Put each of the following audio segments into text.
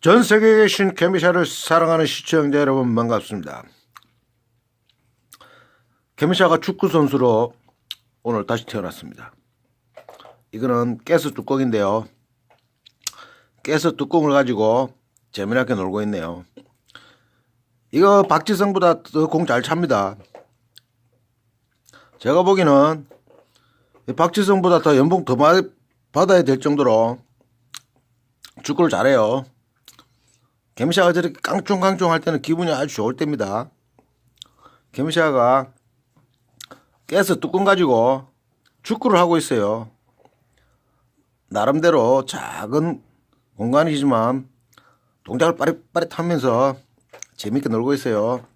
전 세계에 계신 개미샤를 사랑하는 시청자 여러분 반갑습니다. 개미샤가 축구 선수로 오늘 다시 태어났습니다. 이거는 가스 뚜껑인데요. 가스 뚜껑을 가지고 재미나게 놀고 있네요. 이거 박지성보다 더공잘 찹니다. 제가 보기에는 이 박지성보다 더 연봉 더 받아야 될 정도로 축구를 잘해요. 개미샤가 저렇게 깡총깡총 할 때는 기분이 아주 좋을 때입니다. 개미샤가 깨서 뚜껑 가지고 축구를 하고 있어요. 나름대로 작은 공간이지만 동작을 빠릿빠릿 하면서 재밌게 놀고 있어요.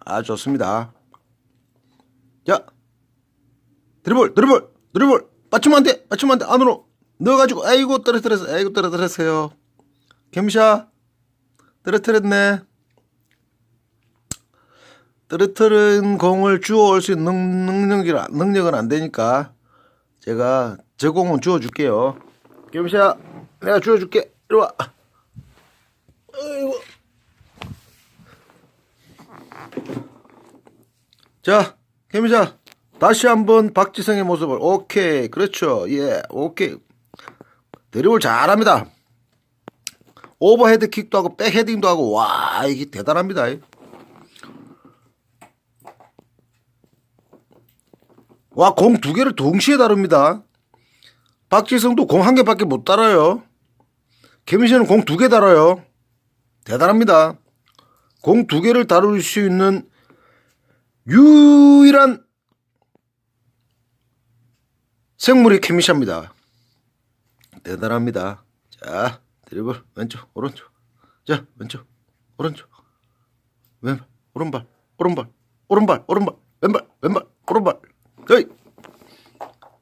아주 좋습니다. 자, 드리블, 드리블, 드리블. 맞추면 안 돼, 맞추면 안 돼. 안으로 넣어가지고, 아이고, 떨어뜨렸어, 아이고, 떨어뜨렸어요. gem샤, 떨어뜨렸네. 떨어뜨린 공을 주워올 수 있는 능력이, 능력은 안 되니까, 제가 저 공은 주워줄게요. gem샤, 내가 주워줄게. 이리 와. 아이고. 자, 개미자 다시 한번 박지성의 모습을 오케이 그렇죠 예 오케이 드리블 잘합니다 오버헤드 킥도 하고 백헤딩도 하고 와 이게 대단합니다. 와 공 두 개를 동시에 다룹니다. 박지성도 공 한 개밖에 못 달아요. 개미씨는 공 두 개 달아요. 대단합니다. 공 두 개를 다룰 수 있는 유일한 생물이 케미샤입니다. 대단합니다. 자, 드리블 왼쪽, 오른쪽. 자, 왼쪽, 오른쪽. 왼발, 오른발, 오른발, 오른발, 오른발, 왼발, 왼발, 오른발. 어이.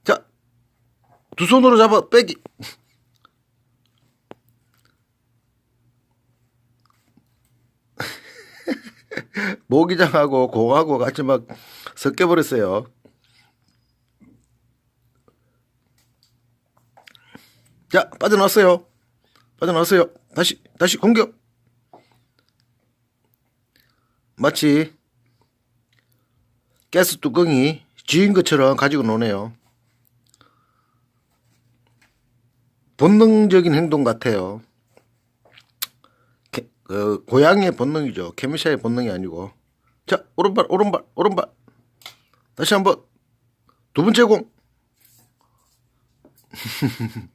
자, 두 손으로 잡아 빼기. 모기장하고 공하고 같이 막 섞여버렸어요. 자, 빠져나왔어요. 빠져나왔어요. 다시, 다시 공격. 마치 가스 뚜껑이 쥐인 것처럼 가지고 노네요. 본능적인 행동 같아요. 개, 그 고양이의 본능이죠. 케미샤의 본능이 아니고. 자, 오른발, 오른발, 오른발. 다시 한 번. 두 번째 공.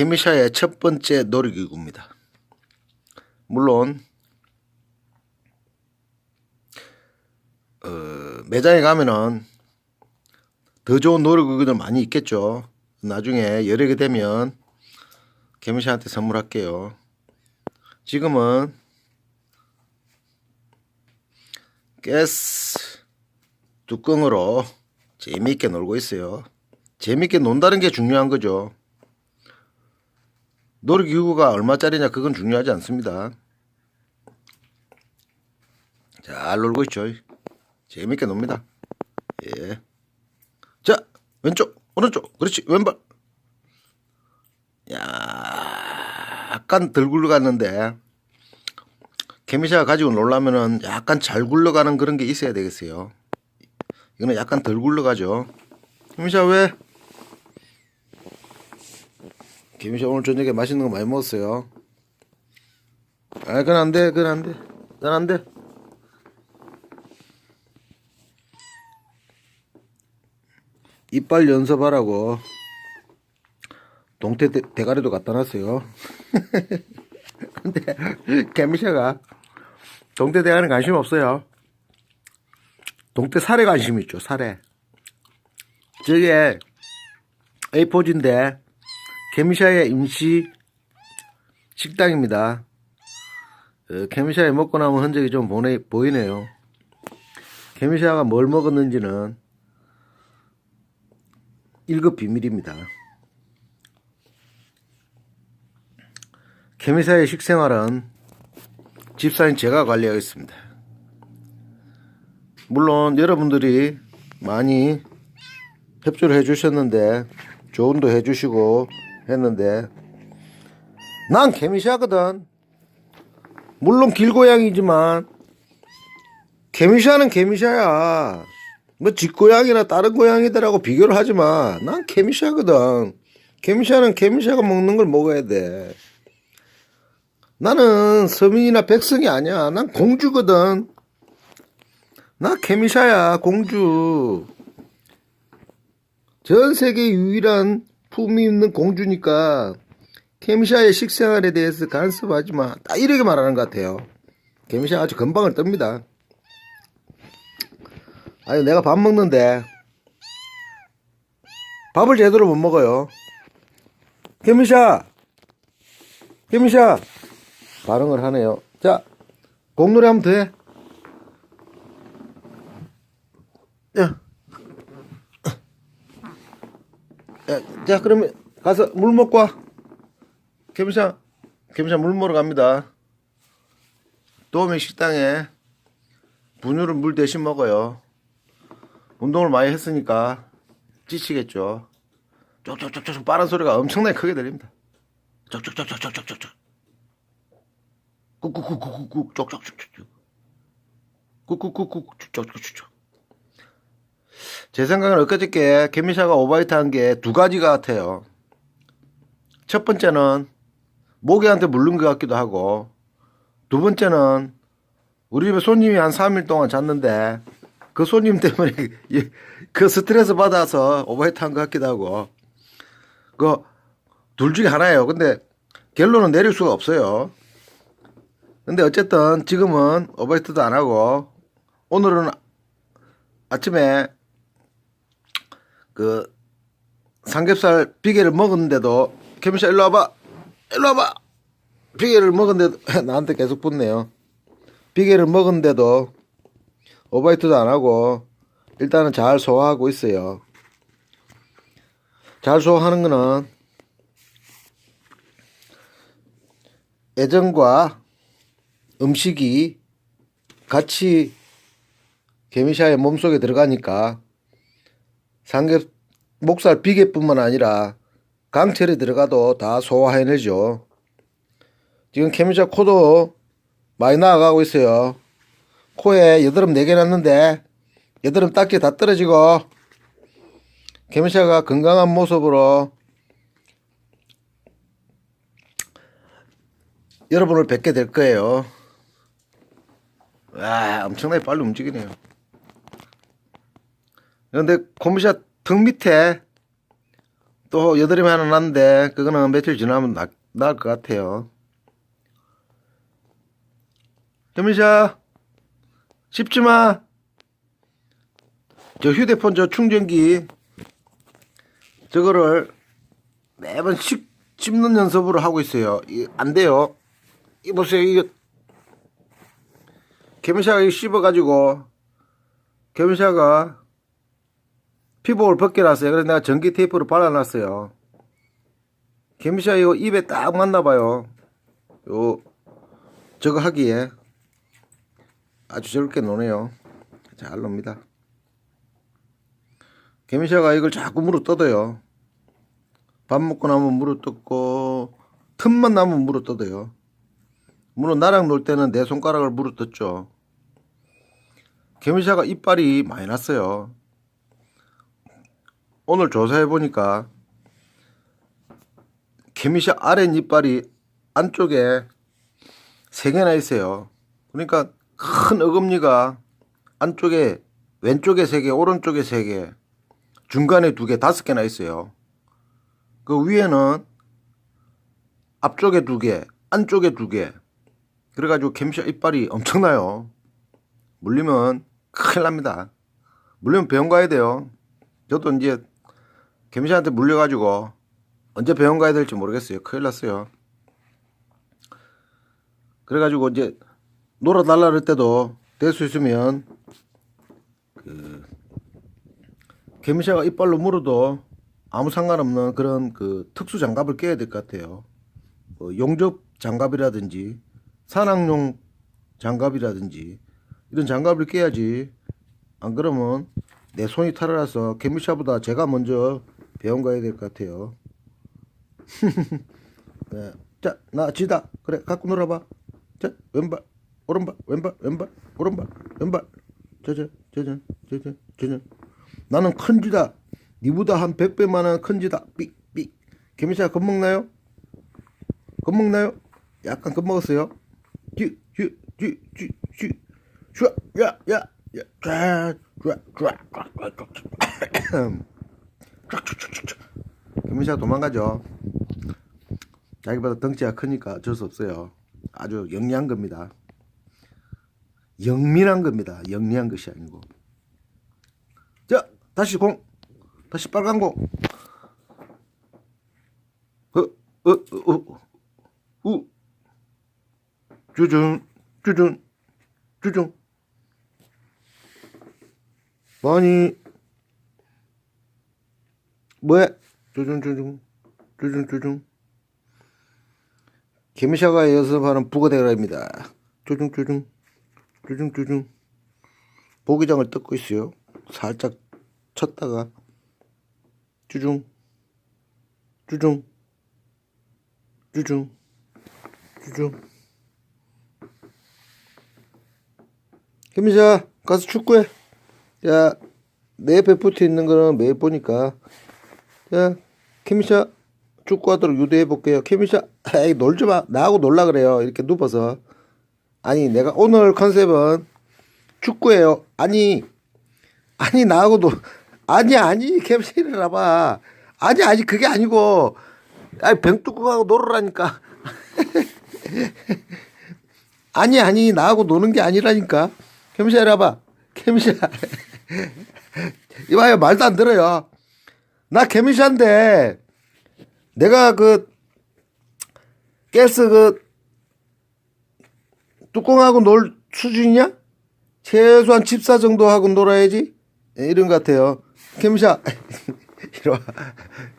케미샤의 첫 번째 놀이기구입니다. 물론 어, 매장에 가면은 더 좋은 놀이기구들 많이 있겠죠. 나중에 여러 개 되면 개미씨한테 선물할게요. 지금은 가스 뚜껑으로 재미있게 놀고 있어요. 재미있게 논다는 게 중요한 거죠. 놀이기구가 얼마짜리냐 그건 중요하지 않습니다. 잘 놀고 있죠. 재미있게 놉니다. 예. 자 왼쪽 오른쪽 그렇지 왼발 야, 약간 덜 굴러갔는데 개미샤가 가지고 놀라면은 약간 잘 굴러가는 그런 게 있어야 되겠어요. 이거는 약간 덜 굴러가죠. 개미샤 왜? 개미샤 오늘 저녁에 맛있는 거 많이 먹었어요. 아, 그건 안 돼, 그건 안 돼, 그건 안 돼. 이빨 연습하라고 동태 대, 대가리도 갖다 놨어요. 근데 개미샤가 동태 대가리 관심 없어요. 동태 살에 관심 있죠. 살에. 저게 A4지인데 개미샤의 임시 식당입니다. 어, 개미샤에 먹고 남은 흔적이 좀 보내, 보이네요. 개미샤가 뭘 먹었는지는 1급 비밀입니다. 케미사의 식생활은 집사인 제가 관리하겠습니다. 물론 여러분들이 많이 협조를 해주셨는데 조언도 해주시고 했는데 난 개미샤거든. 물론 길고양이지만 개미샤는 개미샤야. 뭐 집고양이나 다른 고양이들하고 비교를 하지 마. 난 개미샤거든. 개미샤는 개미샤가 먹는 걸 먹어야 돼. 나는 서민이나 백성이 아니야. 난 공주거든. 나 개미샤야, 공주. 전 세계 유일한 품위 있는 공주니까 개미샤의 식생활에 대해서 간섭하지 마. 딱 이렇게 말하는 것 같아요. 개미샤 아주 금방을 뜹니다. 아니, 내가 밥 먹는데 밥을 제대로 못 먹어요. 개미샤! 개미샤! 반응을 하네요. 자, 공놀이 하면 돼. 야. 야, 자, 그러면 가서 물 먹고 와. 개미샤, 개미샤 물 먹으러 갑니다. 도우미 식당에 분유를 물 대신 먹어요. 운동을 많이 했으니까 지치겠죠. 쪽쪽쪽쪽 빠른 소리가 엄청나게 크게 들립니다. 쪽쪽쪽쪽쪽쪽쪽. 꾹꾹꾹꾹꾹 쪽쪽쪽쪽쪽. 꾹꾹꾹꾹 쪽쪽쪽쪽. 제 생각은 엊그저께 개미샤가 오바이트 한 게 두 가지 같아요. 첫 번째는 모기한테 물른 것 같기도 하고 두 번째는 우리 집에 손님이 한 3일 동안 잤는데 그 손님 때문에 이- 그 스트레스 받아서 오바이트 한 것 같기도 하고 그 둘 중에 하나예요. 근데 결론은 내릴 수가 없어요. 근데 어쨌든 지금은 오바이트도 안 하고 오늘은 아침에 그 삼겹살 비계를 먹었는데도 케미샤 일로 와봐 일로 와봐. 비계를 먹었는데도 나한테 계속 붙네요. 비계를 먹었는데도 오바이트도 안 하고 일단은 잘 소화하고 있어요. 잘 소화하는 거는 애정과 음식이 같이 개미샤의 몸속에 들어가니까 삼겹 목살 비계뿐만 아니라 강철이 들어가도 다 소화해내죠. 지금 개미샤 코도 많이 나아가고 있어요. 코에 여드름 4개 났는데 여드름 딱지 다 떨어지고 개미샤가 건강한 모습으로 여러분을 뵙게 될 거예요. 와, 엄청나게 빨리 움직이네요. 그런데 코미샤 등 밑에 또 여드름이 하나 났는데 그거는 며칠 지나면 나, 나을 것 같아요. 개미샤 씹지 마. 저 휴대폰 저 충전기 저거를 매번 씹, 씹는 연습으로 하고 있어요. 이, 안 돼요. 이 보세요. 이거 개미샤가 씹어가지고 개미샤가 피복을 벗겨놨어요. 그래서 내가 전기 테이프로 발라놨어요. 개미샤 이거 입에 딱 맞나봐요. 요 저거 하기에 아주 저렇게 노네요. 잘 놉니다. 개미샤가 이걸 자꾸 물어 뜯어요. 밥 먹고 나면 물어 뜯고 틈만 나면 물어 뜯어요. 물론 나랑 놀 때는 내 손가락을 물어 뜯죠. 개미샤가 이빨이 많이 났어요. 오늘 조사해 보니까 개미샤 아랫이빨이 안쪽에 세 개나 있어요. 그러니까 큰 어금니가 안쪽에 왼쪽에 세 개, 오른쪽에 세 개, 중간에 두 개, 다섯 개나 있어요. 그 위에는 앞쪽에 두 개, 안쪽에 두 개. 그래가지고 개미샤 이빨이 엄청나요. 물리면 큰일 납니다. 물리면 병원 가야 돼요. 저도 이제 개미샤한테 물려가지고 언제 병원 가야 될지 모르겠어요. 큰일 났어요. 그래가지고 이제 놀아달라 그럴 때도 될 수 있으면 그 개미샤가 이빨로 물어도 아무 상관없는 그런 그 특수 장갑을 껴야 될 것 같아요. 뭐 용접 장갑이라든지 산악용 장갑이라든지 이런 장갑을 껴야지 안 그러면 내 손이 탈을라서 케미샤보다 제가 먼저 배운 가야 될 것 같아요. 네. 자, 나 지다. 그래, 갖고 놀아봐. 자, 왼발, 오른발, 왼발, 왼발, 오른발, 왼발. 짜잔, 짜잔, 짜잔, 짜잔. 나는 큰 쥐다. 니보다 한 100배 많은 큰 쥐다. 삑, 삑. 개미샤 겁먹나요? 겁먹나요? 약간 겁먹었어요. 쥐, 쥐, 쥐, 쥐, 쥐. 슈아, 야, 야, 야, 쫙, 쫙, 쫙, 쫙, 쫙, 쫙. 개미샤 도망가죠. 자기보다 덩치가 크니까 어쩔 수 없어요. 아주 영리한 겁니다. 영민한 겁니다. 영리한 것이 아니고. 자, 다시 공. 다시 빨간 공. 어, 어, 어, 어, 우. 주중, 주중, 주중. 많이. 뭐야? 주중, 주중, 주중, 주중. 개미샤가 연습하는 북어대가입니다. 쭈중쭈중 쭈중쭈중 보기장을 뜯고 있어요. 살짝 쳤다가 쭈중 쭈중 쭈중 쭈중 개미샤 가서 축구해. 야, 내 옆에 붙어 있는 거는 매일 보니까 야, 케미샤 축구하도록 유도해 볼게요. 케미샤, 에이 놀지 마. 나하고 놀라 그래요. 이렇게 눕어서. 아니 내가 오늘 컨셉은 축구예요. 아니, 아니 나하고 놀, 아니 아니 케미샤 일어나 봐. 아니 아니 그게 아니고, 아니 병뚜껑하고 놀으라니까. 아니 아니 나하고 노는 게 아니라니까. 케미샤 일어나 봐. 케미샤. 이봐요 말도 안 들어요. 나 케미샤인데. 내가 그 가스 그 뚜껑하고 놀 수준이냐? 최소한 집사 정도 하고 놀아야지. 예, 이런 것 같아요. 캠샤 이리 와.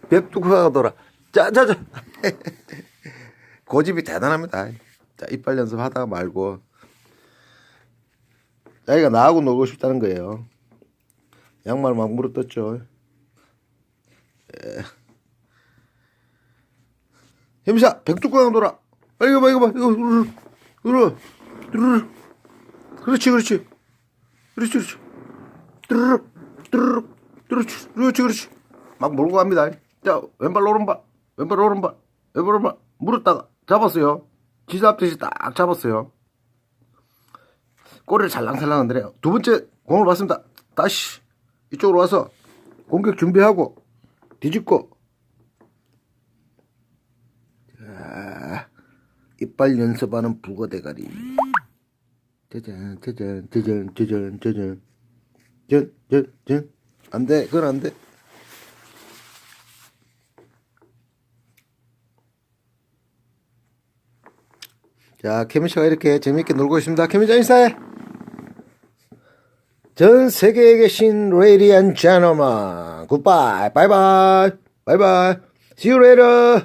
벽 뚜껑하고 놀아. 자자자. 고집이 대단합니다. 자 이빨 연습하다가 말고 자기가 나하고 놀고 싶다는 거예요. 양말 막 물어떴죠. 햄샤 백두광 돌아. 빨리 이거 봐 이거 봐. 이거 누르 누르 누르 그렇지 그렇지. 그렇지 그렇지. 누르 누르 그렇지 그렇지 그렇지. 막 몰고 갑니다. 자 왼발 오른발 왼발 오른발 왼발 오른발. 물었다가 잡았어요. 지잡듯이 딱 잡았어요. 꼬리를 살랑살랑 흔들어요. 두 번째 공을 봤습니다. 다시 이쪽으로 와서 공격 준비하고 뒤집고 이빨 연습하는 북어 대가리. 짜잔, 짜잔, 짜잔, 짜잔, 짜잔. 전, 전, 전. 안 돼, 그건 안 돼. 자, 케미샤가 이렇게 재밌게 놀고 있습니다. 케미자 인사해! 전 세계에 계신 레이디 앤 제너먼. 굿바이. 바이바이. 바이바이. See you later